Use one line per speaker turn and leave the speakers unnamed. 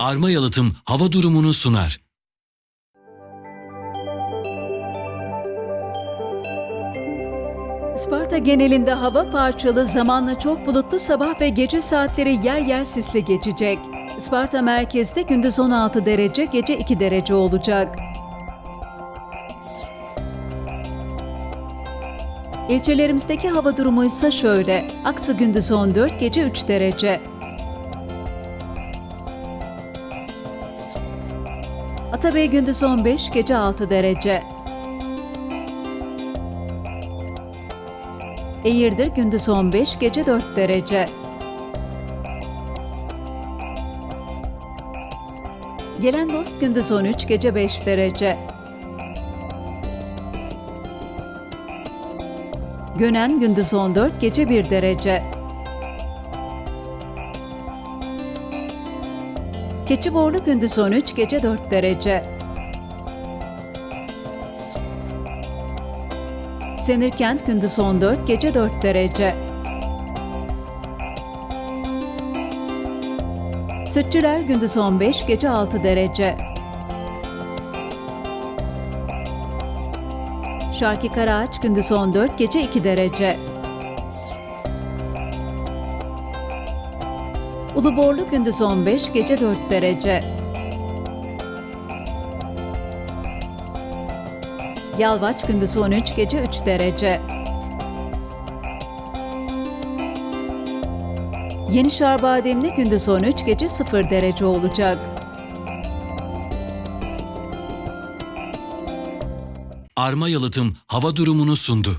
Arma Yalıtım hava durumunu sunar.
Isparta genelinde hava parçalı, zamanla çok bulutlu sabah ve gece saatleri yer yer sisli geçecek. Isparta merkezde gündüz 16 derece, gece 2 derece olacak. İlçelerimizdeki hava durumu ise şöyle. Aksu gündüz 14, gece 3 derece. Atabey gündüz 15, gece 6 derece. Eğirdir gündüz 15, gece 4 derece. Gelen dost gündüz 13, gece 5 derece. Gönen gündüz 14, gece 1 derece. Keçiborlu gündüz 13, gece 4 derece. Senirkent gündüz 14, gece 4 derece. Sütçüler gündüz 15, gece 6 derece. Şarkı Karaağaç gündüz 14, gece 2 derece. Uluborlu gündüz 15, gece 4 derece. Yalvaç gündüz 13, gece 3 derece. Yeni Şarbademli gündüz 13, gece 0 derece olacak.
Arma Yalıtım hava durumunu sundu.